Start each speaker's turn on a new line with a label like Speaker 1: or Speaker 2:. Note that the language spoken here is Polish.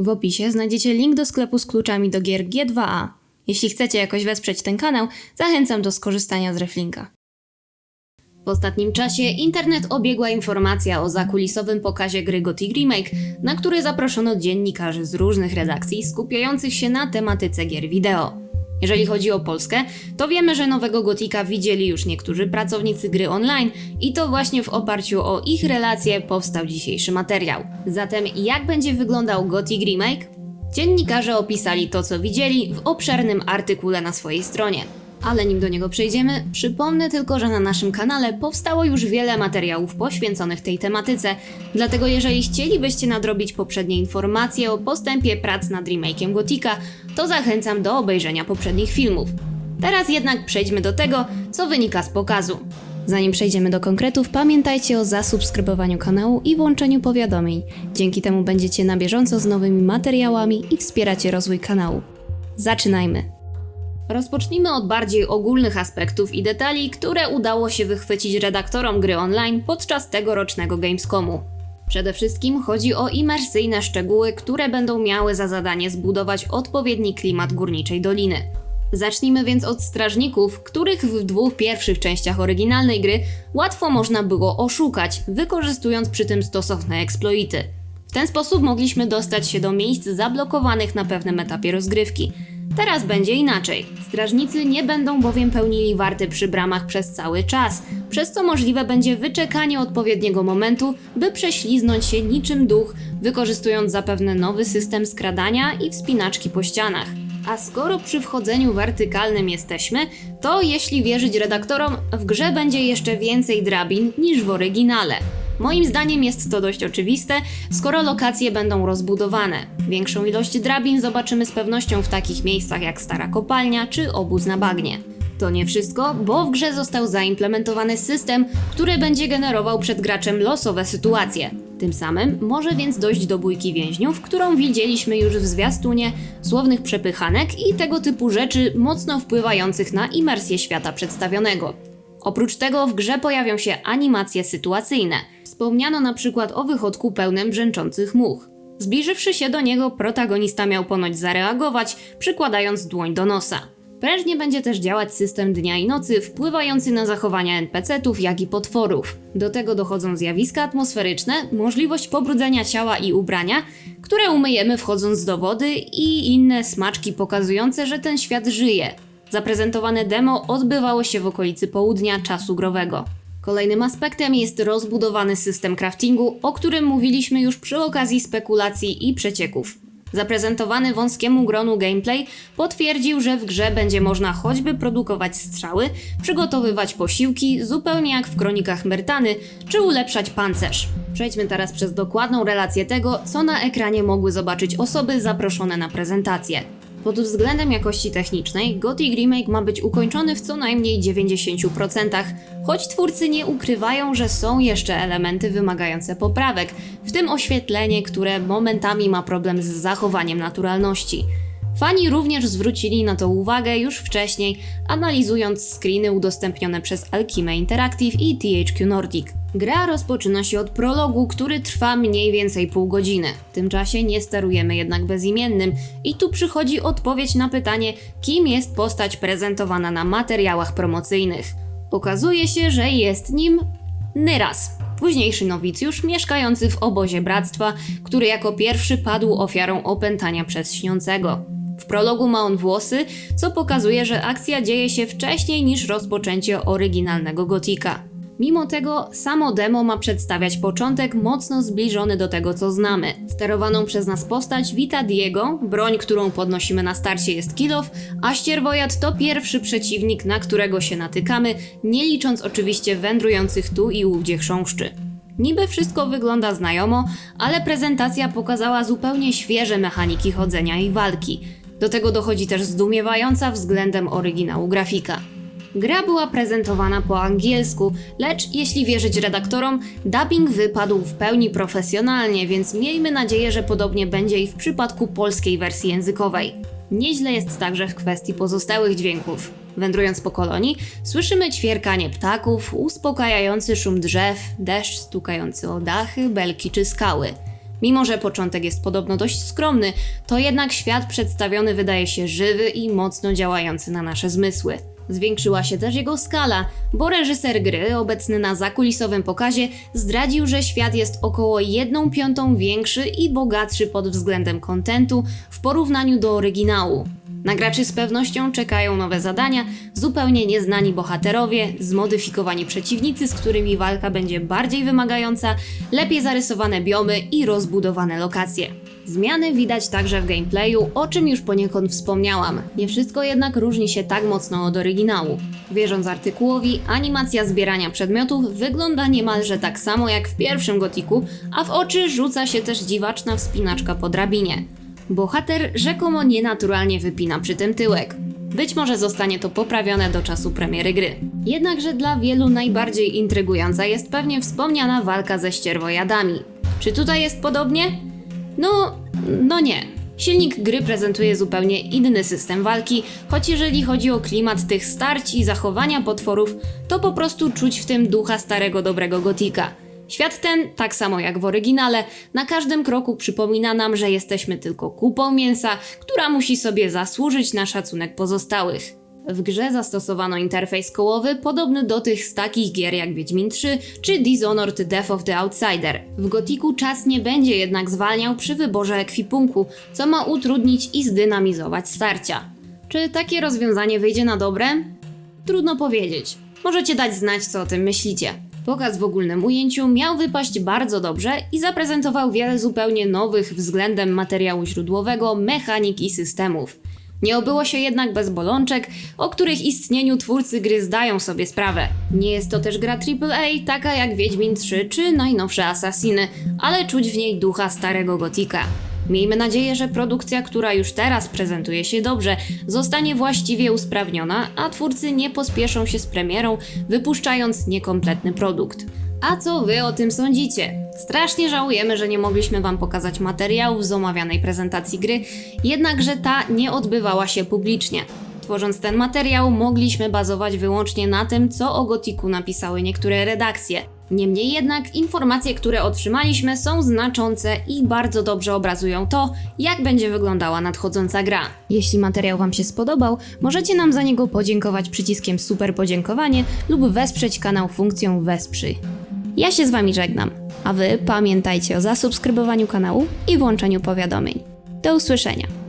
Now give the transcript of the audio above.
Speaker 1: W opisie znajdziecie link do sklepu z kluczami do gier G2A. Jeśli chcecie jakoś wesprzeć ten kanał, zachęcam do skorzystania z reflinka. W ostatnim czasie internet obiegła informacja o zakulisowym pokazie gry Gothic Remake, na który zaproszono dziennikarzy z różnych redakcji skupiających się na tematyce gier wideo. Jeżeli chodzi o Polskę, to wiemy, że nowego Gotika widzieli już niektórzy pracownicy gry online i to właśnie w oparciu o ich relacje powstał dzisiejszy materiał. Zatem jak będzie wyglądał Gothic Remake? Dziennikarze opisali to, co widzieli w obszernym artykule na swojej stronie. Ale nim do niego przejdziemy, przypomnę tylko, że na naszym kanale powstało już wiele materiałów poświęconych tej tematyce, dlatego jeżeli chcielibyście nadrobić poprzednie informacje o postępie prac nad remake'iem Gotika, to zachęcam do obejrzenia poprzednich filmów. Teraz jednak przejdźmy do tego, co wynika z pokazu. Zanim przejdziemy do konkretów, pamiętajcie o zasubskrybowaniu kanału i włączeniu powiadomień. Dzięki temu będziecie na bieżąco z nowymi materiałami i wspieracie rozwój kanału. Zaczynajmy! Rozpocznijmy od bardziej ogólnych aspektów i detali, które udało się wychwycić redaktorom gry online podczas tegorocznego Gamescomu. Przede wszystkim chodzi o imersyjne szczegóły, które będą miały za zadanie zbudować odpowiedni klimat górniczej doliny. Zacznijmy więc od strażników, których w dwóch pierwszych częściach oryginalnej gry łatwo można było oszukać, wykorzystując przy tym stosowne exploity. W ten sposób mogliśmy dostać się do miejsc zablokowanych na pewnym etapie rozgrywki. Teraz będzie inaczej. Strażnicy nie będą bowiem pełnili warty przy bramach przez cały czas, przez co możliwe będzie wyczekanie odpowiedniego momentu, by prześliznąć się niczym duch, wykorzystując zapewne nowy system skradania i wspinaczki po ścianach. A skoro przy wchodzeniu wertykalnym jesteśmy, to jeśli wierzyć redaktorom, w grze będzie jeszcze więcej drabin niż w oryginale. Moim zdaniem jest to dość oczywiste, skoro lokacje będą rozbudowane. Większą ilość drabin zobaczymy z pewnością w takich miejscach jak stara kopalnia czy obóz na bagnie. To nie wszystko, bo w grze został zaimplementowany system, który będzie generował przed graczem losowe sytuacje. Tym samym może więc dojść do bójki więźniów, którą widzieliśmy już w zwiastunie, słownych przepychanek i tego typu rzeczy mocno wpływających na imersję świata przedstawionego. Oprócz tego w grze pojawią się animacje sytuacyjne. Wspomniano na przykład o wychodku pełnym brzęczących much. Zbliżywszy się do niego, protagonista miał ponoć zareagować, przykładając dłoń do nosa. Prężnie będzie też działać system dnia i nocy, wpływający na zachowania NPC-ów, jak i potworów. Do tego dochodzą zjawiska atmosferyczne, możliwość pobrudzenia ciała i ubrania, które umyjemy wchodząc do wody i inne smaczki pokazujące, że ten świat żyje. Zaprezentowane demo odbywało się w okolicy południa czasu growego. Kolejnym aspektem jest rozbudowany system craftingu, o którym mówiliśmy już przy okazji spekulacji i przecieków. Zaprezentowany wąskiemu gronu gameplay potwierdził, że w grze będzie można choćby produkować strzały, przygotowywać posiłki, zupełnie jak w kronikach Myrtany, czy ulepszać pancerz. Przejdźmy teraz przez dokładną relację tego, co na ekranie mogły zobaczyć osoby zaproszone na prezentację. Pod względem jakości technicznej Gothic Remake ma być ukończony w co najmniej 90%, choć twórcy nie ukrywają, że są jeszcze elementy wymagające poprawek, w tym oświetlenie, które momentami ma problem z zachowaniem naturalności. Fani również zwrócili na to uwagę już wcześniej, analizując screeny udostępnione przez Alchemy Interactive i THQ Nordic. Gra rozpoczyna się od prologu, który trwa mniej więcej pół godziny. W tym czasie nie sterujemy jednak bezimiennym i tu przychodzi odpowiedź na pytanie, kim jest postać prezentowana na materiałach promocyjnych. Okazuje się, że jest nim Nyras, późniejszy nowicjusz mieszkający w obozie bractwa, który jako pierwszy padł ofiarą opętania przez śniącego. W prologu ma on włosy, co pokazuje, że akcja dzieje się wcześniej niż rozpoczęcie oryginalnego gotika. Mimo tego, samo demo ma przedstawiać początek mocno zbliżony do tego, co znamy. Sterowaną przez nas postać wita Diego, broń, którą podnosimy na starcie jest kilof, a ścierwojad to pierwszy przeciwnik, na którego się natykamy, nie licząc oczywiście wędrujących tu i ówdzie chrząszczy. Niby wszystko wygląda znajomo, ale prezentacja pokazała zupełnie świeże mechaniki chodzenia i walki. Do tego dochodzi też zdumiewająca względem oryginału grafika. Gra była prezentowana po angielsku, lecz jeśli wierzyć redaktorom, dubbing wypadł w pełni profesjonalnie, więc miejmy nadzieję, że podobnie będzie i w przypadku polskiej wersji językowej. Nieźle jest także w kwestii pozostałych dźwięków. Wędrując po kolonii, słyszymy ćwierkanie ptaków, uspokajający szum drzew, deszcz stukający o dachy, belki czy skały. Mimo, że początek jest podobno dość skromny, to jednak świat przedstawiony wydaje się żywy i mocno działający na nasze zmysły. Zwiększyła się też jego skala, bo reżyser gry, obecny na zakulisowym pokazie, zdradził, że świat jest około 1 piątą większy i bogatszy pod względem kontentu w porównaniu do oryginału. Na graczy z pewnością czekają nowe zadania, zupełnie nieznani bohaterowie, zmodyfikowani przeciwnicy, z którymi walka będzie bardziej wymagająca, lepiej zarysowane biomy i rozbudowane lokacje. Zmiany widać także w gameplayu, o czym już poniekąd wspomniałam. Nie wszystko jednak różni się tak mocno od oryginału. Wierząc artykułowi, animacja zbierania przedmiotów wygląda niemalże tak samo jak w pierwszym gotiku, a w oczy rzuca się też dziwaczna wspinaczka po drabinie. Bohater rzekomo nienaturalnie wypina przy tym tyłek. Być może zostanie to poprawione do czasu premiery gry. Jednakże dla wielu najbardziej intrygująca jest pewnie wspomniana walka ze ścierwojadami. Czy tutaj jest podobnie? No, no nie. Silnik gry prezentuje zupełnie inny system walki, choć jeżeli chodzi o klimat tych starć i zachowania potworów, to po prostu czuć w tym ducha starego dobrego gotika. Świat ten, tak samo jak w oryginale, na każdym kroku przypomina nam, że jesteśmy tylko kupą mięsa, która musi sobie zasłużyć na szacunek pozostałych. W grze zastosowano interfejs kołowy podobny do tych z takich gier jak Wiedźmin 3 czy Dishonored Death of the Outsider. W Gotiku czas nie będzie jednak zwalniał przy wyborze ekwipunku, co ma utrudnić i zdynamizować starcia. Czy takie rozwiązanie wyjdzie na dobre? Trudno powiedzieć. Możecie dać znać, co o tym myślicie. Pokaz w ogólnym ujęciu miał wypaść bardzo dobrze i zaprezentował wiele zupełnie nowych względem materiału źródłowego, mechanik i systemów. Nie obyło się jednak bez bolączek, o których istnieniu twórcy gry zdają sobie sprawę. Nie jest to też gra AAA, taka jak Wiedźmin 3 czy najnowsze Assassiny, ale czuć w niej ducha starego gotika. Miejmy nadzieję, że produkcja, która już teraz prezentuje się dobrze, zostanie właściwie usprawniona, a twórcy nie pospieszą się z premierą, wypuszczając niekompletny produkt. A co wy o tym sądzicie? Strasznie żałujemy, że nie mogliśmy wam pokazać materiałów z omawianej prezentacji gry, jednakże ta nie odbywała się publicznie. Tworząc ten materiał, mogliśmy bazować wyłącznie na tym, co o Gotiku napisały niektóre redakcje. Niemniej jednak informacje, które otrzymaliśmy, są znaczące i bardzo dobrze obrazują to, jak będzie wyglądała nadchodząca gra. Jeśli materiał Wam się spodobał, możecie nam za niego podziękować przyciskiem super podziękowanie lub wesprzeć kanał funkcją wesprzyj. Ja się z Wami żegnam, a Wy pamiętajcie o zasubskrybowaniu kanału i włączeniu powiadomień. Do usłyszenia.